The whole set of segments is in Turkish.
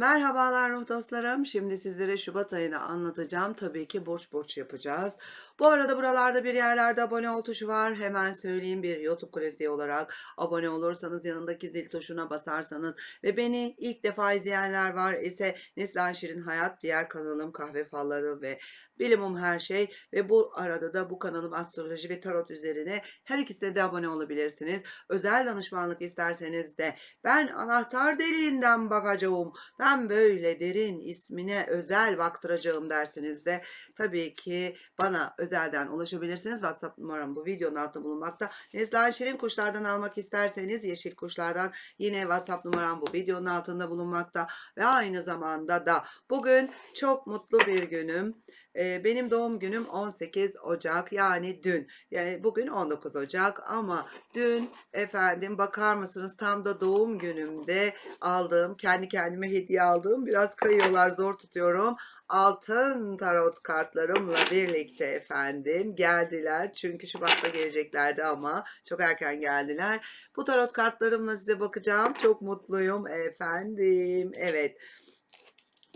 Merhabalar ruh dostlarım. Şimdi sizlere Şubat ayını anlatacağım. Tabii ki burç burç yapacağız. Bu arada buralarda bir yerlerde abone ol tuşu var. Hemen söyleyeyim bir YouTube klasiği olarak abone olursanız yanındaki zil tuşuna basarsanız ve beni ilk defa izleyenler var ise Neslihan Şirin Hayat diğer kanalım Kahve Falları ve Bilimum Her Şey ve bu arada da bu kanalım astroloji ve tarot üzerine her ikisine de abone olabilirsiniz. Özel danışmanlık isterseniz de ben anahtar deliğinden bakacağım. Ben böyle derin ismine özel baktıracağım derseniz de tabii ki bana özelden ulaşabilirsiniz. WhatsApp numaram bu videonun altında bulunmakta. Neslihan Şirin kuşlardan almak isterseniz yeşil kuşlardan yine WhatsApp numaram bu videonun altında bulunmakta. Ve aynı zamanda da bugün çok mutlu bir günüm. Benim doğum günüm 18 Ocak yani dün. Yani bugün 19 Ocak ama dün efendim bakar mısınız tam da doğum günümde aldığım kendi kendime hediye aldığım biraz kayıyorlar zor tutuyorum. Altın tarot kartlarımla birlikte efendim geldiler. Çünkü Şubat'ta geleceklerdi ama çok erken geldiler. Bu tarot kartlarımla size bakacağım. Çok mutluyum efendim. Evet.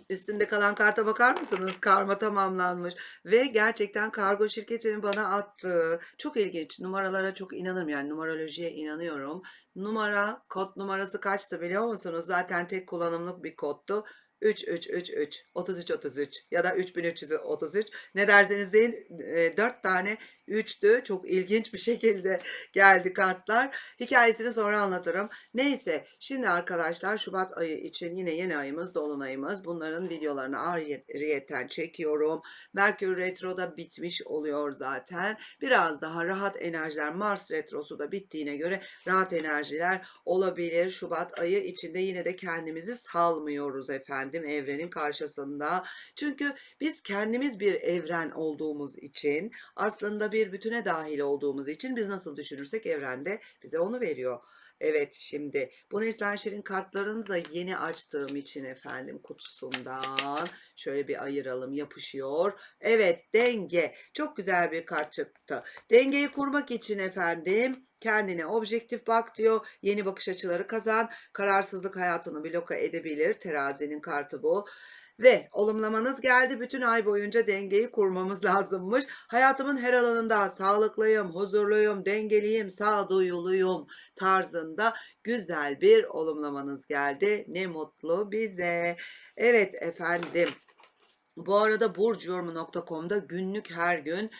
Üstünde kalan karta bakar mısınız? Karma tamamlanmış ve gerçekten kargo şirketinin bana attığı çok ilginç numaralara çok inanırım yani numarolojiye inanıyorum. Numara kod numarası kaçtı biliyor musunuz? Zaten tek kullanımlık bir koddu. 3333 33 33 ya da 3333 ne derseniz deyin 4 tane 3'tü. Çok ilginç bir şekilde geldi kartlar. Hikayesini sonra anlatırım. Neyse şimdi arkadaşlar Şubat ayı için yine yeni ayımız dolunayımız. Bunların videolarını ayrıyetten çekiyorum. Merkür Retro'da bitmiş oluyor zaten. Biraz daha rahat enerjiler Mars Retrosu da bittiğine göre rahat enerjiler olabilir. Şubat ayı içinde yine de kendimizi salmıyoruz efendim evrenin karşısında. Çünkü biz kendimiz bir evren olduğumuz için aslında bir bütüne dahil olduğumuz için biz nasıl düşünürsek evrende bize onu veriyor. Evet şimdi bu Neslihan Şirin kartlarını da yeni açtığım için efendim kutusundan şöyle bir ayıralım yapışıyor. Evet denge çok güzel bir kart çıktı. Dengeyi kurmak için efendim kendine objektif bak diyor. Yeni bakış açıları kazan. Kararsızlık hayatını bloka edebilir. Terazinin kartı bu. Ve olumlamanız geldi. Bütün ay boyunca dengeyi kurmamız lazımmış. Hayatımın her alanında sağlıklıyım, huzurluyum, dengeliyim, sağduyuluyum tarzında güzel bir olumlamanız geldi. Ne mutlu bize. Evet efendim. Bu arada burcuyorumu.com'da günlük her gün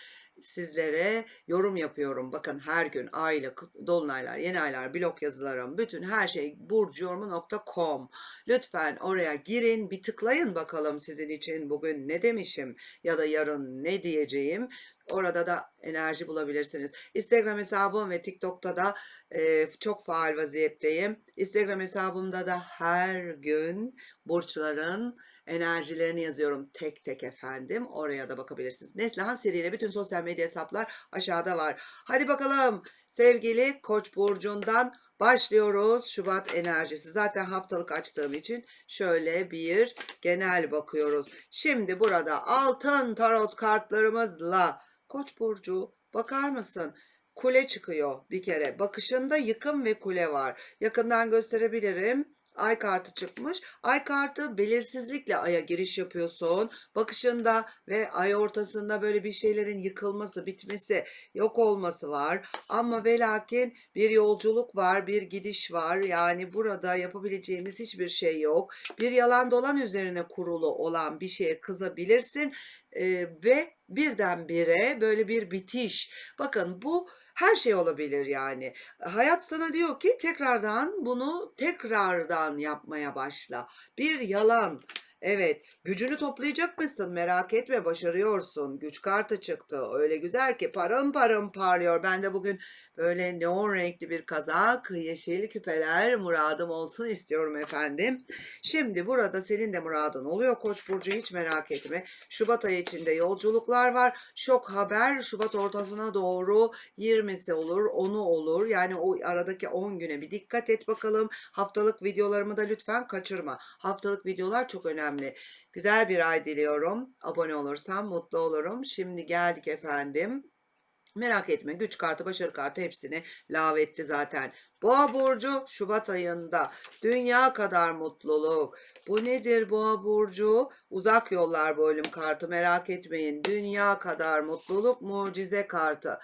sizlere yorum yapıyorum. Bakın her gün aylık, dolunaylar, yeni aylar, blog yazılarım, bütün her şey burcuyorumu.com. Lütfen oraya girin, bir tıklayın bakalım sizin için bugün ne demişim ya da yarın ne diyeceğim. Orada da enerji bulabilirsiniz. Instagram hesabım ve TikTok'ta da e, çok faal vaziyetteyim. Instagram hesabımda da her gün burçların enerjilerini yazıyorum tek tek efendim. Oraya da bakabilirsiniz. Neslihan seriyle bütün sosyal medya hesaplar aşağıda var. Hadi bakalım sevgili Koç burcundan başlıyoruz. Şubat enerjisi. Zaten haftalık açtığım için şöyle bir genel bakıyoruz. Şimdi burada altın tarot kartlarımızla Koç burcu bakar mısın? Kule çıkıyor bir kere. Bakışında yıkım ve kule var. Yakından gösterebilirim. Ay kartı çıkmış. Ay kartı belirsizlikle aya giriş yapıyorsun. Bakışında ve ay ortasında böyle bir şeylerin yıkılması, bitmesi, yok olması var. Ama ve lakin bir yolculuk var, bir gidiş var. Yani burada yapabileceğimiz hiçbir şey yok. Bir yalan dolan üzerine kurulu olan bir şeye kızabilirsin e, ve birdenbire böyle bir bitiş. Bakın bu her şey olabilir yani. Hayat sana diyor ki tekrardan bunu tekrardan yapmaya başla. Bir yalan. Evet, gücünü toplayacak mısın? Merak etme, başarıyorsun. Güç kartı çıktı. Öyle güzel ki parım parım parlıyor. Ben de bugün böyle neon renkli bir kazak, yeşil küpeler muradım olsun istiyorum efendim. Şimdi burada senin de muradın oluyor Koç burcu hiç merak etme. Şubat ayı içinde yolculuklar var. Şok haber Şubat ortasına doğru 20'si olur, 10'u olur. Yani o aradaki 10 güne bir dikkat et bakalım. Haftalık videolarımı da lütfen kaçırma. Haftalık videolar çok önemli. Güzel bir ay diliyorum. Abone olursam mutlu olurum. Şimdi geldik efendim. Merak etme güç kartı, başarı kartı hepsini lağvetti zaten. Boğa burcu Şubat ayında dünya kadar mutluluk. Bu nedir Boğa burcu? Uzak yollar bölüm kartı merak etmeyin. Dünya kadar mutluluk mucize kartı.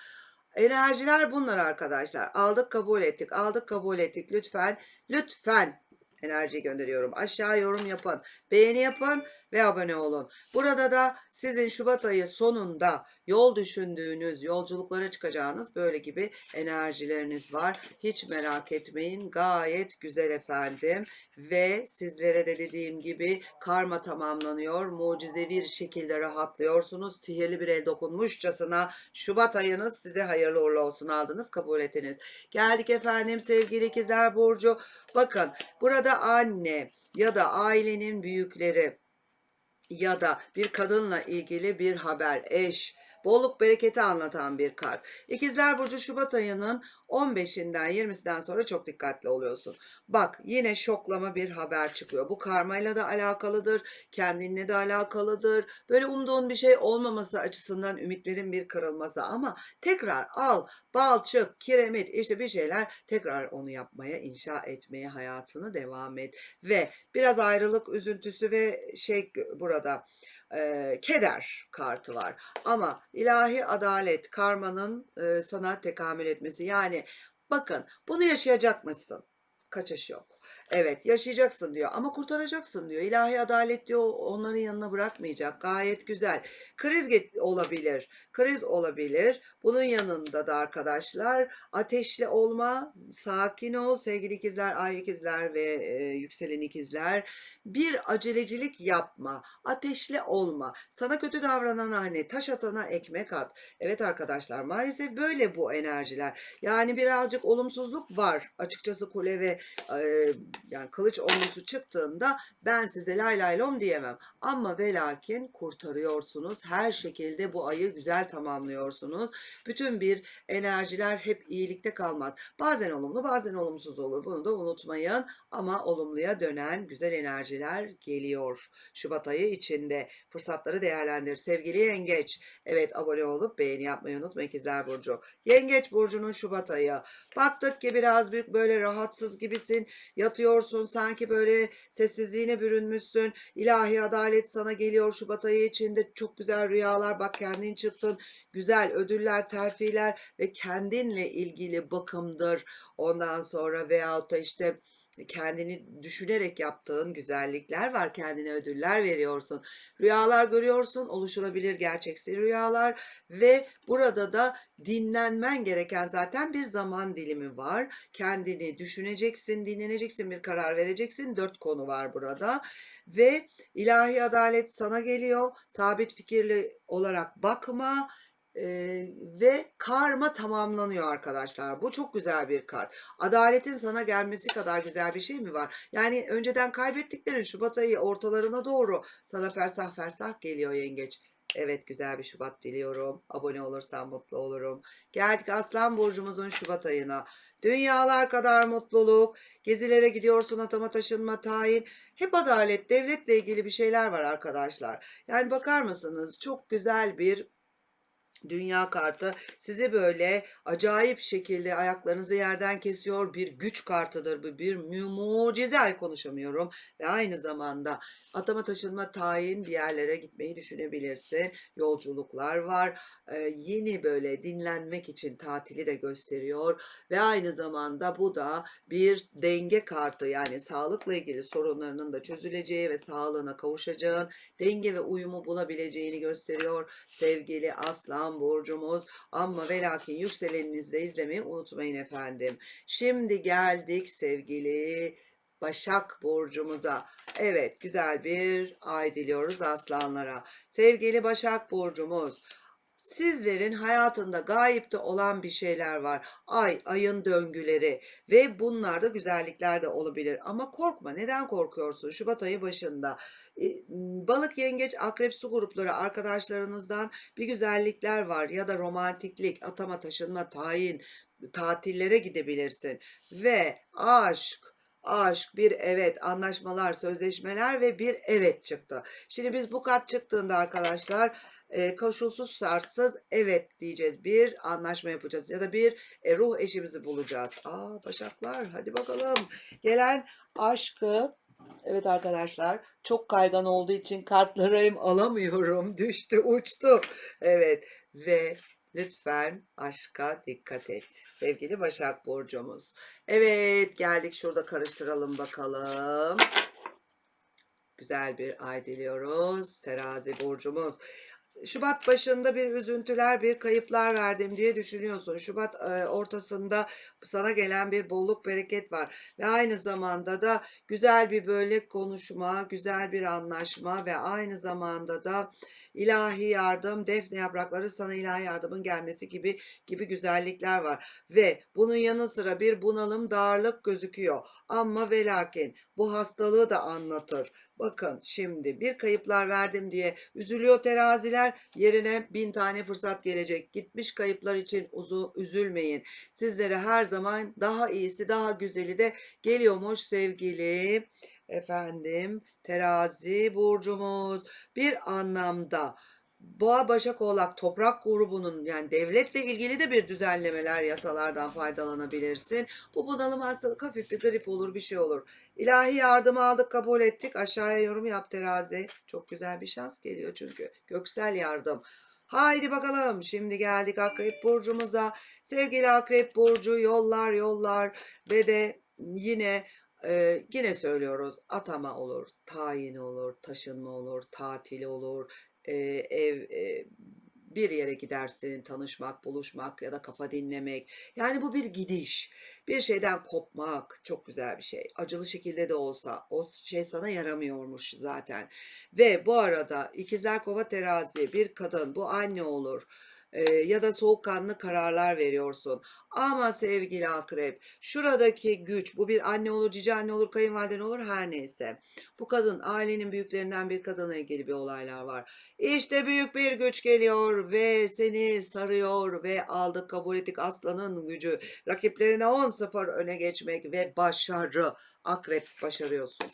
Enerjiler bunlar arkadaşlar. Aldık kabul ettik. Aldık kabul ettik. Lütfen lütfen enerjiyi gönderiyorum. Aşağı yorum yapın. Beğeni yapın ve abone olun. Burada da sizin Şubat ayı sonunda yol düşündüğünüz, yolculuklara çıkacağınız böyle gibi enerjileriniz var. Hiç merak etmeyin. Gayet güzel efendim. Ve sizlere de dediğim gibi karma tamamlanıyor. Mucizevi bir şekilde rahatlıyorsunuz. Sihirli bir el dokunmuşçasına Şubat ayınız size hayırlı uğurlu olsun aldınız, kabul ettiniz. Geldik efendim sevgili ikizler Burcu. Bakın burada anne ya da ailenin büyükleri ya da bir kadınla ilgili bir haber, eş, bolluk bereketi anlatan bir kart. İkizler Burcu Şubat ayının 15'inden 20'sinden sonra çok dikkatli oluyorsun. Bak yine şoklama bir haber çıkıyor. Bu karmayla da alakalıdır, kendinle de alakalıdır. Böyle umduğun bir şey olmaması açısından ümitlerin bir kırılması ama tekrar al, balçık, kiremit işte bir şeyler tekrar onu yapmaya, inşa etmeye hayatını devam et. Ve biraz ayrılık üzüntüsü ve şey burada e, keder kartı var. Ama ilahi adalet karmanın e, sana tekamül etmesi. Yani bakın bunu yaşayacak mısın? Kaçış yok. Evet yaşayacaksın diyor ama kurtaracaksın diyor. İlahi adalet diyor onların yanına bırakmayacak. Gayet güzel. Kriz olabilir. Kriz olabilir. Bunun yanında da arkadaşlar ateşli olma, sakin ol sevgili ikizler, ay ikizler ve e, yükselen ikizler. Bir acelecilik yapma. Ateşli olma. Sana kötü davranana hani taş atana ekmek at. Evet arkadaşlar maalesef böyle bu enerjiler. Yani birazcık olumsuzluk var. Açıkçası kule ve e, yani kılıç onlusu çıktığında ben size lay lay lom diyemem. Ama ve lakin kurtarıyorsunuz. Her şekilde bu ayı güzel tamamlıyorsunuz. Bütün bir enerjiler hep iyilikte kalmaz. Bazen olumlu bazen olumsuz olur. Bunu da unutmayın. Ama olumluya dönen güzel enerjiler geliyor. Şubat ayı içinde fırsatları değerlendir. Sevgili yengeç. Evet abone olup beğeni yapmayı unutma ikizler Burcu. Yengeç Burcu'nun Şubat ayı. Baktık ki biraz bir böyle rahatsız gibisin. Yatıyorsun sanki böyle sessizliğine bürünmüşsün. İlahi adalet sana geliyor Şubat ayı içinde. Çok güzel rüyalar. Bak kendin çıktın. Güzel ödüller, terfiler ve kendinle ilgili bakımdır. Ondan sonra veyahut da işte kendini düşünerek yaptığın güzellikler var. Kendine ödüller veriyorsun. Rüyalar görüyorsun. Oluşulabilir gerçeksi rüyalar ve burada da dinlenmen gereken zaten bir zaman dilimi var. Kendini düşüneceksin, dinleneceksin, bir karar vereceksin. Dört konu var burada ve ilahi adalet sana geliyor. Sabit fikirli olarak bakma ee, ve karma tamamlanıyor arkadaşlar. Bu çok güzel bir kart. Adaletin sana gelmesi kadar güzel bir şey mi var? Yani önceden kaybettiklerin Şubat ayı ortalarına doğru sana fersah fersah geliyor yengeç. Evet güzel bir Şubat diliyorum. Abone olursan mutlu olurum. Geldik Aslan Burcumuzun Şubat ayına. Dünyalar kadar mutluluk. Gezilere gidiyorsun atama taşınma tayin. Hep adalet devletle ilgili bir şeyler var arkadaşlar. Yani bakar mısınız çok güzel bir Dünya kartı sizi böyle acayip şekilde ayaklarınızı yerden kesiyor. Bir güç kartıdır bu bir mu- mucize. Ay konuşamıyorum. Ve aynı zamanda atama taşınma tayin bir yerlere gitmeyi düşünebilirsin. Yolculuklar var. Ee, yeni böyle dinlenmek için tatili de gösteriyor. Ve aynı zamanda bu da bir denge kartı. Yani sağlıkla ilgili sorunlarının da çözüleceği ve sağlığına kavuşacağın denge ve uyumu bulabileceğini gösteriyor sevgili aslan burcumuz ama ve lakin yükseleninizi de izlemeyi unutmayın efendim. Şimdi geldik sevgili Başak burcumuza. Evet güzel bir ay diliyoruz aslanlara. Sevgili Başak burcumuz Sizlerin hayatında gayipte olan bir şeyler var. Ay, ayın döngüleri ve bunlarda güzellikler de olabilir. Ama korkma. Neden korkuyorsun? Şubat ayı başında e, balık, yengeç, akrep su grupları arkadaşlarınızdan bir güzellikler var ya da romantiklik, atama taşınma, tayin, tatillere gidebilirsin ve aşk aşk, bir evet, anlaşmalar, sözleşmeler ve bir evet çıktı. Şimdi biz bu kart çıktığında arkadaşlar e, koşulsuz şartsız evet diyeceğiz. Bir anlaşma yapacağız ya da bir e, ruh eşimizi bulacağız. Aa başaklar hadi bakalım. Gelen aşkı Evet arkadaşlar çok kaygan olduğu için kartları hem alamıyorum. Düştü uçtu. Evet ve lütfen aşka dikkat et. Sevgili Başak Burcumuz. Evet geldik şurada karıştıralım bakalım. Güzel bir ay diliyoruz. Terazi burcumuz. Şubat başında bir üzüntüler, bir kayıplar verdim diye düşünüyorsun. Şubat e, ortasında sana gelen bir bolluk bereket var ve aynı zamanda da güzel bir böyle konuşma, güzel bir anlaşma ve aynı zamanda da ilahi yardım, defne yaprakları sana ilahi yardımın gelmesi gibi gibi güzellikler var ve bunun yanı sıra bir bunalım, darlık gözüküyor. Ama ve lakin bu hastalığı da anlatır. Bakın şimdi bir kayıplar verdim diye üzülüyor teraziler yerine bin tane fırsat gelecek. Gitmiş kayıplar için uzu, üzülmeyin. Sizlere her zaman daha iyisi daha güzeli de geliyormuş sevgili efendim terazi burcumuz. Bir anlamda Boğa Başak Oğlak Toprak grubunun yani devletle ilgili de bir düzenlemeler yasalardan faydalanabilirsin. Bu bunalım hastalık hafif bir grip olur bir şey olur. İlahi yardımı aldık kabul ettik. Aşağıya yorum yap terazi. Çok güzel bir şans geliyor çünkü. Göksel yardım. Haydi bakalım şimdi geldik Akrep Burcu'muza. Sevgili Akrep Burcu yollar yollar ve de yine e, yine söylüyoruz atama olur, tayin olur, taşınma olur, tatil olur, e, ev e, bir yere gidersin, tanışmak, buluşmak ya da kafa dinlemek. Yani bu bir gidiş. Bir şeyden kopmak çok güzel bir şey. Acılı şekilde de olsa o şey sana yaramıyormuş zaten. Ve bu arada ikizler kova terazi bir kadın bu anne olur ya da soğukkanlı kararlar veriyorsun. Ama sevgili akrep şuradaki güç bu bir anne olur, cici anne olur, kayınvaliden olur her neyse. Bu kadın ailenin büyüklerinden bir kadına ilgili bir olaylar var. İşte büyük bir güç geliyor ve seni sarıyor ve aldık kabul ettik aslanın gücü. Rakiplerine 10-0 öne geçmek ve başarı. Akrep başarıyorsun.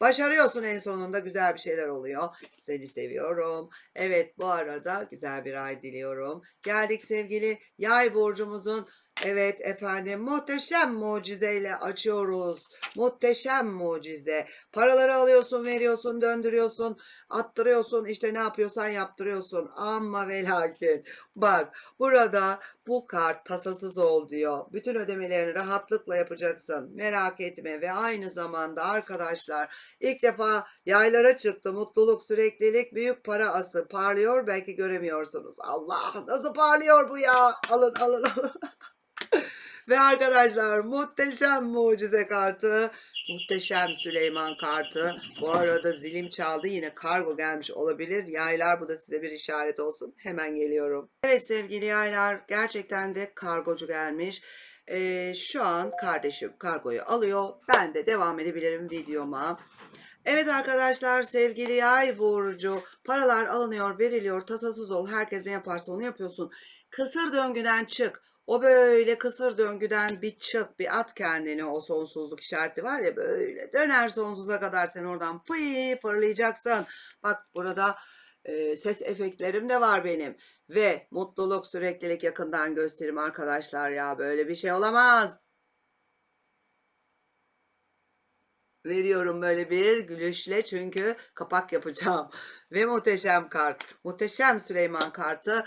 Başarıyorsun en sonunda güzel bir şeyler oluyor. Seni seviyorum. Evet bu arada güzel bir ay diliyorum. Geldik sevgili yay burcumuzun Evet efendim muhteşem mucizeyle açıyoruz. Muhteşem mucize. Paraları alıyorsun, veriyorsun, döndürüyorsun, attırıyorsun, işte ne yapıyorsan yaptırıyorsun. Ama ve lakin bak burada bu kart tasasız ol diyor. Bütün ödemelerini rahatlıkla yapacaksın. Merak etme ve aynı zamanda arkadaşlar ilk defa yaylara çıktı. Mutluluk, süreklilik, büyük para ası parlıyor. Belki göremiyorsunuz. Allah nasıl parlıyor bu ya? Alın alın alın. Ve arkadaşlar muhteşem mucize kartı, muhteşem Süleyman kartı. Bu arada zilim çaldı yine kargo gelmiş olabilir. Yaylar bu da size bir işaret olsun. Hemen geliyorum. Evet sevgili yaylar gerçekten de kargocu gelmiş. Ee, şu an kardeşim kargoyu alıyor. Ben de devam edebilirim videoma. Evet arkadaşlar sevgili yay burcu paralar alınıyor veriliyor tasasız ol herkes ne yaparsa onu yapıyorsun. Kısır döngüden çık. O böyle kısır döngüden bir çık, bir at kendini o sonsuzluk işareti var ya böyle döner sonsuza kadar sen oradan pıy fırlayacaksın. Bak burada e, ses efektlerim de var benim ve mutluluk süreklilik yakından gösterim arkadaşlar ya böyle bir şey olamaz. Veriyorum böyle bir gülüşle çünkü kapak yapacağım. Ve muhteşem kart. Muhteşem Süleyman kartı.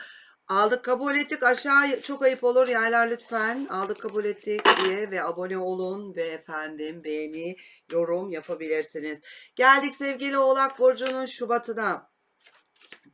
Aldık kabul ettik aşağı çok ayıp olur yaylar lütfen aldık kabul ettik diye ve abone olun ve efendim beğeni yorum yapabilirsiniz. Geldik sevgili Oğlak Burcu'nun Şubat'ına.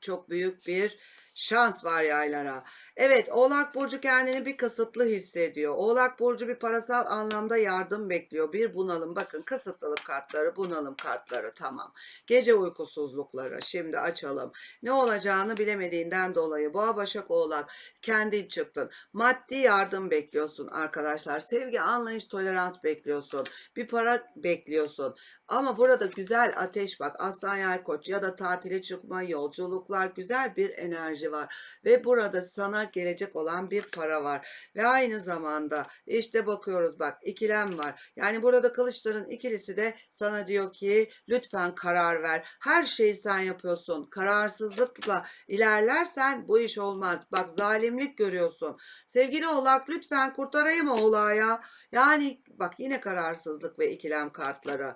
Çok büyük bir şans var yaylara. Evet Oğlak Burcu kendini bir kısıtlı hissediyor. Oğlak Burcu bir parasal anlamda yardım bekliyor. Bir bunalım bakın kısıtlılık kartları bunalım kartları tamam. Gece uykusuzlukları şimdi açalım. Ne olacağını bilemediğinden dolayı Boğa Başak Oğlak kendin çıktın. Maddi yardım bekliyorsun arkadaşlar. Sevgi, anlayış, tolerans bekliyorsun. Bir para bekliyorsun. Ama burada güzel ateş bak aslan yay koç ya da tatile çıkma yolculuklar güzel bir enerji var. Ve burada sana gelecek olan bir para var. Ve aynı zamanda işte bakıyoruz bak ikilem var. Yani burada kılıçların ikilisi de sana diyor ki lütfen karar ver. Her şeyi sen yapıyorsun. Kararsızlıkla ilerlersen bu iş olmaz. Bak zalimlik görüyorsun. Sevgili oğlak lütfen kurtarayım oğlağı ya. Yani bak yine kararsızlık ve ikilem kartları.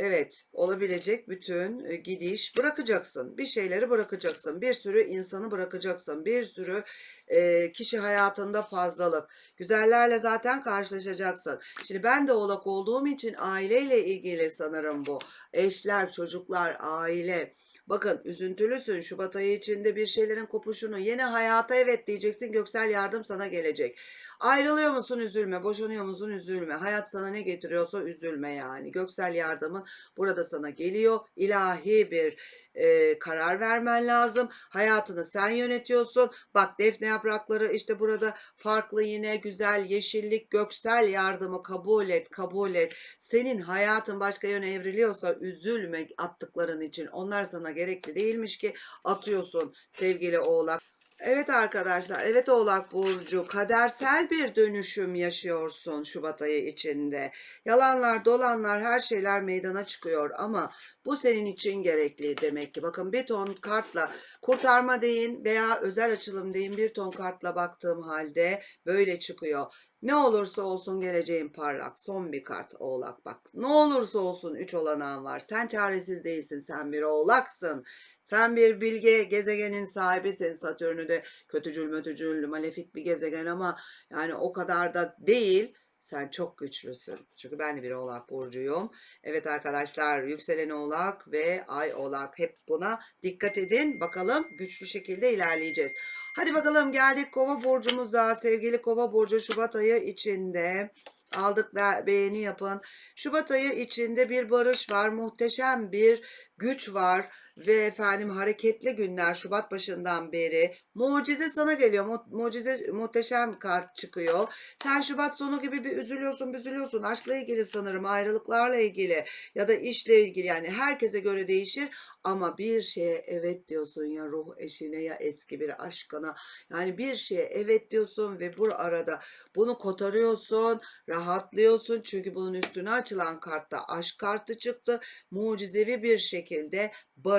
Evet, olabilecek bütün e, gidiş bırakacaksın. Bir şeyleri bırakacaksın. Bir sürü insanı bırakacaksın. Bir sürü e, kişi hayatında fazlalık. Güzellerle zaten karşılaşacaksın. Şimdi ben de oğlak olduğum için aileyle ilgili sanırım bu. Eşler, çocuklar, aile. Bakın üzüntülüsün Şubat ayı içinde bir şeylerin kopuşunu yeni hayata evet diyeceksin göksel yardım sana gelecek. Ayrılıyor musun üzülme, boşanıyor musun üzülme. Hayat sana ne getiriyorsa üzülme yani. Göksel yardımın burada sana geliyor. İlahi bir e, karar vermen lazım. Hayatını sen yönetiyorsun. Bak defne yaprakları işte burada farklı yine güzel yeşillik göksel yardımı kabul et, kabul et. Senin hayatın başka yöne evriliyorsa üzülme attıkların için. Onlar sana gerekli değilmiş ki atıyorsun sevgili oğlak. Evet arkadaşlar, evet Oğlak Burcu, kadersel bir dönüşüm yaşıyorsun Şubat ayı içinde. Yalanlar, dolanlar, her şeyler meydana çıkıyor ama bu senin için gerekli demek ki. Bakın bir ton kartla kurtarma deyin veya özel açılım deyin bir ton kartla baktığım halde böyle çıkıyor. Ne olursa olsun geleceğin parlak. Son bir kart oğlak bak. Ne olursa olsun 3 olanağın var. Sen çaresiz değilsin. Sen bir oğlaksın. Sen bir bilge gezegenin sahibisin. Satürn'ü de kötücül mötücül malefik bir gezegen ama yani o kadar da değil. Sen çok güçlüsün. Çünkü ben de bir oğlak burcuyum. Evet arkadaşlar yükselen oğlak ve ay oğlak. Hep buna dikkat edin. Bakalım güçlü şekilde ilerleyeceğiz. Hadi bakalım geldik kova burcumuza. Sevgili kova burcu Şubat ayı içinde. Aldık be- beğeni yapın. Şubat ayı içinde bir barış var. Muhteşem bir güç var. Ve efendim hareketli günler Şubat başından beri. Mucize sana geliyor. Mu- mucize muhteşem kart çıkıyor. Sen Şubat sonu gibi bir üzülüyorsun, üzülüyorsun. Aşkla ilgili sanırım, ayrılıklarla ilgili ya da işle ilgili yani herkese göre değişir. Ama bir şeye evet diyorsun ya ruh eşine ya eski bir aşkına. Yani bir şeye evet diyorsun ve bu arada bunu kotarıyorsun, rahatlıyorsun. Çünkü bunun üstüne açılan kartta aşk kartı çıktı. Mucizevi bir şekilde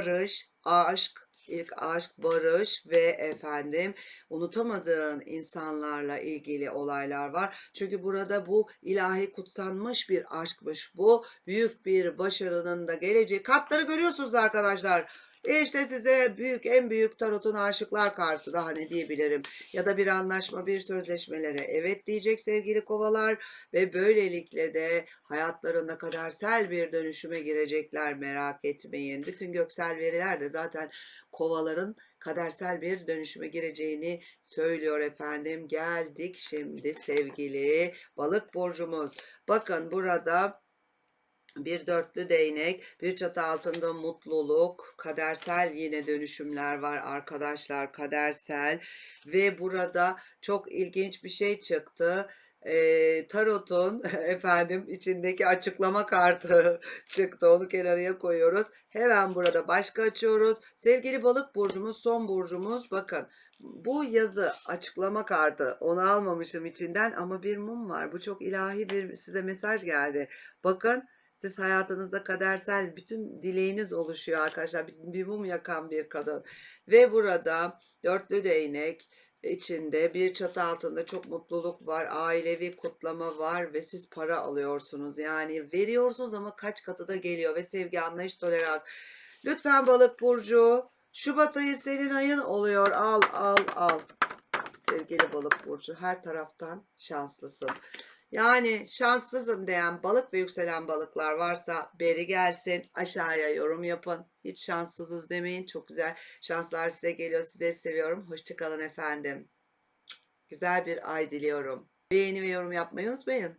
barış, aşk, ilk aşk, barış ve efendim unutamadığın insanlarla ilgili olaylar var. Çünkü burada bu ilahi kutsanmış bir aşkmış bu. Büyük bir başarının da geleceği. Kartları görüyorsunuz arkadaşlar. İşte size büyük en büyük tarotun aşıklar kartı daha ne diyebilirim. Ya da bir anlaşma bir sözleşmelere evet diyecek sevgili kovalar ve böylelikle de hayatlarında kadersel bir dönüşüme girecekler merak etmeyin. Bütün göksel veriler de zaten kovaların kadersel bir dönüşüme gireceğini söylüyor efendim. Geldik şimdi sevgili balık burcumuz. Bakın burada bir dörtlü değnek, bir çatı altında mutluluk, kadersel yine dönüşümler var arkadaşlar, kadersel ve burada çok ilginç bir şey çıktı. Ee, tarotun efendim içindeki açıklama kartı çıktı. Onu kenarıya koyuyoruz. Hemen burada başka açıyoruz. Sevgili balık burcumuz, son burcumuz. Bakın bu yazı açıklama kartı. Onu almamışım içinden ama bir mum var. Bu çok ilahi bir size mesaj geldi. Bakın siz hayatınızda kadersel bütün dileğiniz oluşuyor arkadaşlar. Bir, bir mum yakan bir kadın. Ve burada dörtlü değnek içinde bir çatı altında çok mutluluk var. Ailevi kutlama var ve siz para alıyorsunuz. Yani veriyorsunuz ama kaç katı da geliyor ve sevgi, anlayış, tolerans. Lütfen balık burcu Şubat ayı senin ayın oluyor. Al al al. Sevgili balık burcu her taraftan şanslısın. Yani şanssızım diyen balık ve yükselen balıklar varsa beri gelsin aşağıya yorum yapın. Hiç şanssızız demeyin. Çok güzel şanslar size geliyor. Sizleri seviyorum. Hoşçakalın efendim. Güzel bir ay diliyorum. Beğeni ve yorum yapmayı unutmayın.